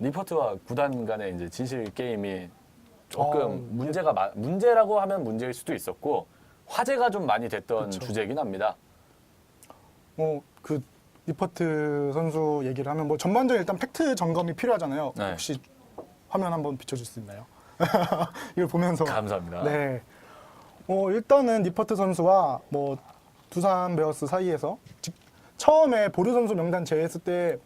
리포트와 구단 간의 이제 진실 게임이 조금 어, 문제가 마- 문제라고 하면 문제일 수도 있었고 화제가 좀 많이 됐던. 주제긴 합니다. 뭐그 리퍼트 선수 얘기를 하면 뭐 전반적인 일단 팩트 점검이 필요하잖아요. 네. 혹시 화면 한번 비춰줄 수 있나요? 이걸 보면서 감사합니다. 네. 어, 일단은 리퍼트 선수와 뭐 두산 베어스 사이에서 직- 처음에 보류 선수 명단 제외했을 때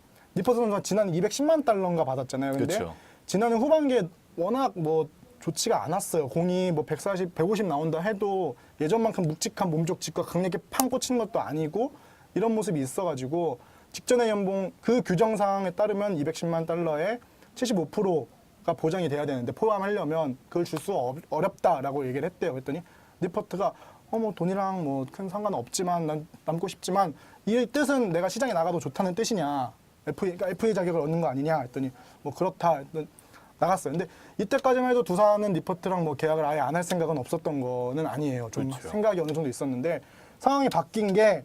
선수가 지난 210만 달러인가 받았잖아요. 근데 그렇죠. 지난해 후반기에 워낙 뭐 좋지가 않았어요. 공이 뭐 140, 150 나온다 해도 예전만큼 묵직한 몸쪽 직과 강력히 팡 꽂히는 것도 아니고 이런 모습이 있어가지고 직전의 연봉 그 규정 사항에 따르면 210만 달러에 75%가 보장이 돼야 되는데 포함하려면 그걸 줄 수 어렵다라고 얘기를 했대요. 그랬더니 리퍼트가 어 뭐 돈이랑 뭐 큰 상관 없지만 난 남고 싶지만 이 뜻은 내가 시장에 나가도 좋다는 뜻이냐 FA, 그러니까 FA 자격을 얻는 거 아니냐 했더니 뭐 그렇다 했더니 나갔어요. 근데 이때까지만 해도 두산은 리퍼트랑 뭐 계약을 아예 안 할 생각은 없었던 거는 아니에요. 좀 그렇죠. 생각이 어느 정도 있었는데 상황이 바뀐 게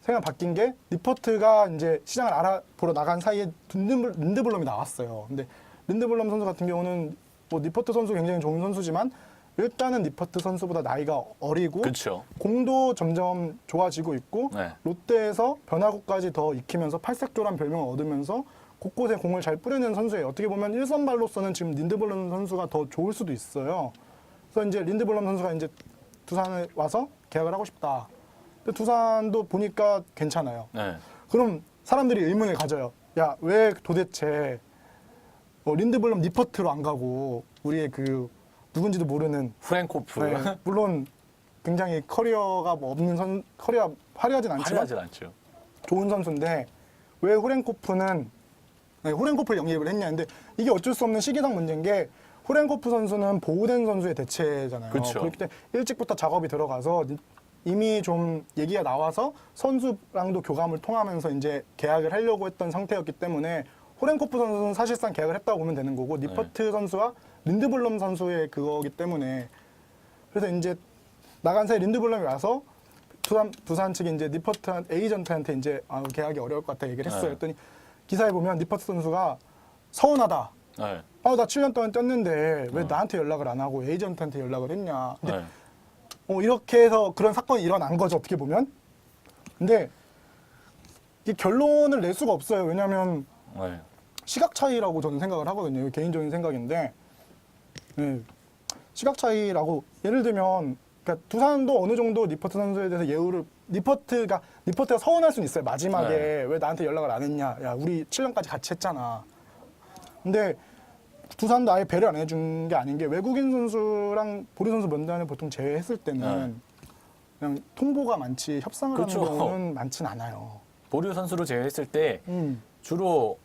생각 바뀐 게 리퍼트가 이제 시장을 알아보러 나간 사이에 린드블, 린드블럼이 나왔어요. 근데 린드블럼 선수 같은 경우는 뭐 리퍼트 선수 굉장히 좋은 선수지만 일단은 리퍼트 선수보다 나이가 어리고 그렇죠. 공도 점점 좋아지고 있고 네. 롯데에서 변화구까지 더 익히면서 팔색조란 별명을 얻으면서 곳곳에 공을 잘 뿌리는 선수예요. 어떻게 보면 일선발로서는 지금 린드블럼 선수가 더 좋을 수도 있어요. 그래서 이제 린드블럼 선수가 이제 두산에 와서 계약을 하고 싶다. 근데 두산도 보니까 괜찮아요. 네. 그럼 사람들이 의문을 가져요. 야, 왜 도대체 뭐 린드블럼 리퍼트로 안 가고 우리의 그 누군지도 모르는 프랭코프 네, 물론 굉장히 커리어가 뭐 없는 선 커리어 화려하진 않지만 화려하진 않죠. 좋은 선수인데 왜 후렌코프는 네, 후렌코프를 영입을 했냐는데 이게 어쩔 수 없는 시기상 문제인 게 후렌코프 선수는 보호된 선수의 대체잖아요. 그쵸. 그렇기 때문에 일찍부터 작업이 들어가서 이미 좀 얘기가 나와서 선수랑도 교감을 통하면서 이제 계약을 하려고 했던 상태였기 때문에 호렌코프 선수는 사실상 계약을 했다고 보면 되는 거고 니퍼트 선수와 린드블럼 선수의 그거기 때문에 그래서 이제 나간 사이 린드블럼이 와서 두산 두산 측이 이제 니퍼트 에이전트한테 이제 아, 계약이 어려울 것 같다 얘기를 했어요. 네. 그랬더니 기사에 보면 니퍼트 선수가 서운하다. 네. 아, 나 7년 동안 뛰었는데 왜 어. 나한테 연락을 안 하고 에이전트한테 연락을 했냐. 근데 네. 어, 이렇게 해서 그런 사건이 일어난 거죠, 어떻게 보면. 근데 이 결론을 낼 수가 없어요. 왜냐하면 네. 시각 차이라고 저는 생각을 하거든요. 개인적인 생각인데, 네. 시각 차이라고 예를 들면, 그러니까 두산도 어느 정도 리퍼트 선수에 대해서 예우를 리퍼트가 리퍼트가 서운할 수는 있어요. 마지막에 네. 왜 나한테 연락을 안 했냐? 야, 우리 7년까지 같이 했잖아. 근데 두산도 아예 배려 안 해준 게 아닌 게 외국인 선수랑 보리 선수 면단을 보통 제외했을 때는 그냥 통보가 많지 협상을 그렇죠. 하는 경우는 많진 않아요. 보류 선수로 제외했을 때 음. 주로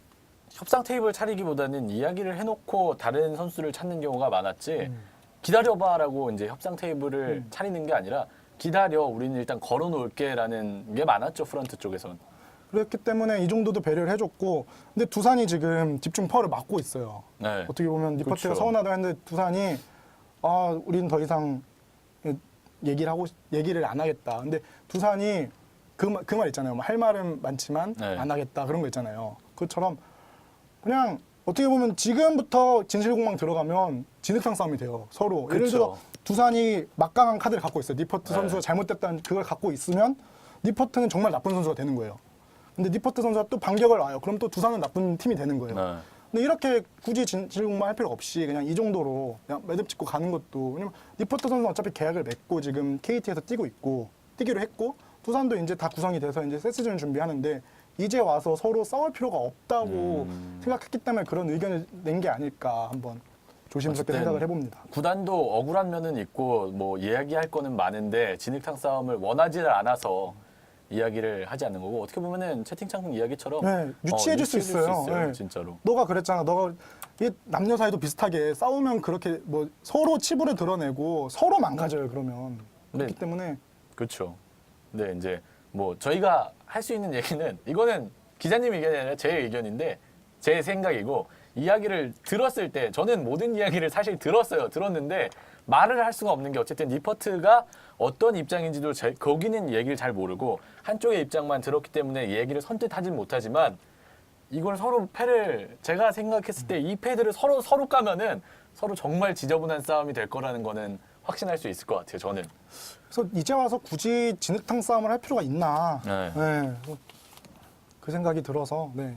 협상 테이블 차리기보다는 이야기를 해놓고 다른 선수를 찾는 경우가 많았지 음. 기다려봐라고 이제 협상 테이블을 음. 차리는 게 아니라 기다려 우리는 일단 걸어놓을게라는 게 많았죠 프런트 쪽에선 그렇기 때문에 이 정도도 배려를 해줬고 근데 두산이 지금 집중 퍼를 막고 있어요. 네. 어떻게 보면 리퍼트가 그쵸. 서운하다 했는데 두산이 아 우리는 더 이상 얘기를 하고 얘기를 안 하겠다. 근데 두산이 그말그말 있잖아요. 뭐할 말은 많지만 네. 안 하겠다 그런 거 있잖아요. 그것처럼 그냥 어떻게 보면 지금부터 진실공방 들어가면 진흙탕 싸움이 돼요. 서로 예를 그쵸. 들어 두산이 막강한 카드를 갖고 있어요. 니퍼트 네. 선수가 잘못됐다는 그걸 갖고 있으면 니퍼트는 정말 나쁜 선수가 되는 거예요. 근데 니퍼트 선수가 또 반격을 와요. 그럼 또 두산은 나쁜 팀이 되는 거예요. 네. 근데 이렇게 굳이 진실공방 할 필요 없이 그냥 이 정도로 그냥 매듭 짓고 가는 것도 왜냐면 리포터 선수는 어차피 계약을 맺고 지금 KT에서 뛰고 있고 뛰기로 했고 두산도 이제 다 구성이 돼서 이제 새 시즌 준비하는데 이제 와서 서로 싸울 필요가 없다고 음. 생각했기 때문에 그런 의견을 낸 게 아닐까 한번 조심스럽게 어쨌든 생각을 해봅니다. 구단도 억울한 면은 있고 뭐 이야기할 거는 많은데 진흙탕 싸움을 원하지를 않아서 이야기를 하지 않는 거고 어떻게 보면은 채팅창 이야기처럼 네, 유치해질 수 유치해질 있어요. 네. 진짜로 너가 그랬잖아. 너가 이 남녀 사이도 비슷하게 싸우면 그렇게 뭐 서로 치부를 드러내고 서로 망가져요. 그러면 네. 그렇기 때문에 그렇죠. 근데 이제 뭐 저희가 할 수 있는 얘기는 이거는 기자님 의견이 아니라 제 의견인데 제 생각이고 이야기를 들었을 때 저는 모든 이야기를 사실 들었어요. 들었는데 말을 할 수가 없는 게 어쨌든 리퍼트가 어떤 입장인지도 제- 거기는 얘기를 잘 모르고 한쪽의 입장만 들었기 때문에 얘기를 선뜻 하진 못하지만 이걸 서로 패를 제가 생각했을 때 이 패들을 서로 서로 까면은 서로 정말 지저분한 싸움이 될 거라는 거는 확신할 수 있을 것 같아요. 저는. 그래서 이제 와서 굳이 진흙탕 싸움을 할 필요가 있나? 네. 네. 그 생각이 들어서 네.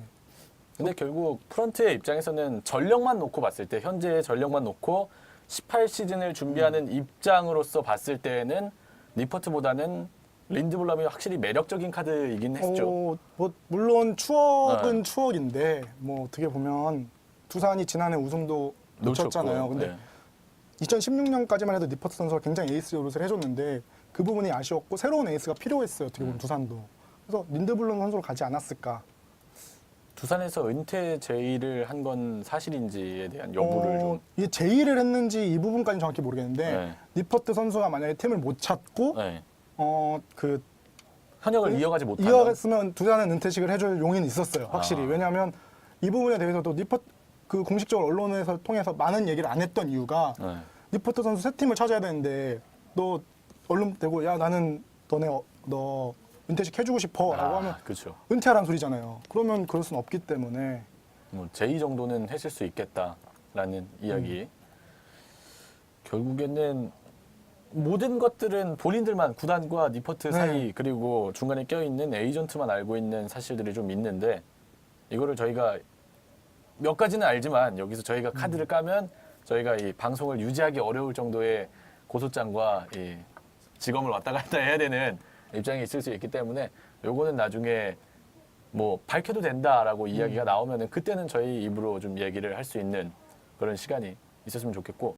근데 결국 프런트의 입장에서는 전력만 놓고 봤을 때 현재의 전력만 놓고 18 시즌을 준비하는 입장으로서 봤을 때는 니퍼트보다는 린드블럼이 확실히 매력적인 카드이긴 했죠. 어, 뭐 물론 추억은 네. 추억인데 뭐 어떻게 보면 두산이 지난해 우승도 놓쳤잖아요. 놓쳤고, 근데 네. 2016년까지만 해도 니퍼트 선수가 굉장히 에이스 노릇을 해줬는데 그 부분이 아쉬웠고 새로운 에이스가 필요했어요. 어떻게 음. 보면 두산도. 그래서 린드블럼 선수로 가지 않았을까. 두산에서 은퇴 제의를 한 건 사실인지에 대한 여부를 어, 좀. 이게 제의를 했는지 이 부분까지 는 정확히 모르겠는데 네. 니퍼트 선수가 만약에 팀을 못 찾고 네. 어그 현역을 그 이어가지 못하면 이어갔으면 두산은 은퇴식을 해줄 용의는 있었어요. 확실히 아. 왜냐하면 이 부분에 대해서도 니퍼 그 공식적으로 언론에서 통해서 많은 얘기를 안 했던 이유가 네. 니퍼트 선수 새 팀을 찾아야 되는데 너 언론 대고 야 나는 너네 어, 너 은퇴식 해주고 싶어라고 하면 그렇죠. 은퇴하란 소리잖아요. 그러면 그럴 수는 없기 때문에 뭐 제의 정도는 했을 수 있겠다라는 이야기. 음. 결국에는 모든 것들은 본인들만 구단과 니퍼트 네. 사이 그리고 중간에 껴 있는 에이전트만 알고 있는 사실들이 좀 있는데 이거를 저희가 몇 가지는 알지만 여기서 저희가 카드를 까면 저희가 이 방송을 유지하기 어려울 정도의 고소장과 이 직업을 왔다 갔다 해야 되는 입장이 있을 수 있기 때문에 요거는 나중에 뭐 밝혀도 된다라고 이야기가 나오면은 그때는 저희 입으로 좀 얘기를 할 수 있는 그런 시간이 있었으면 좋겠고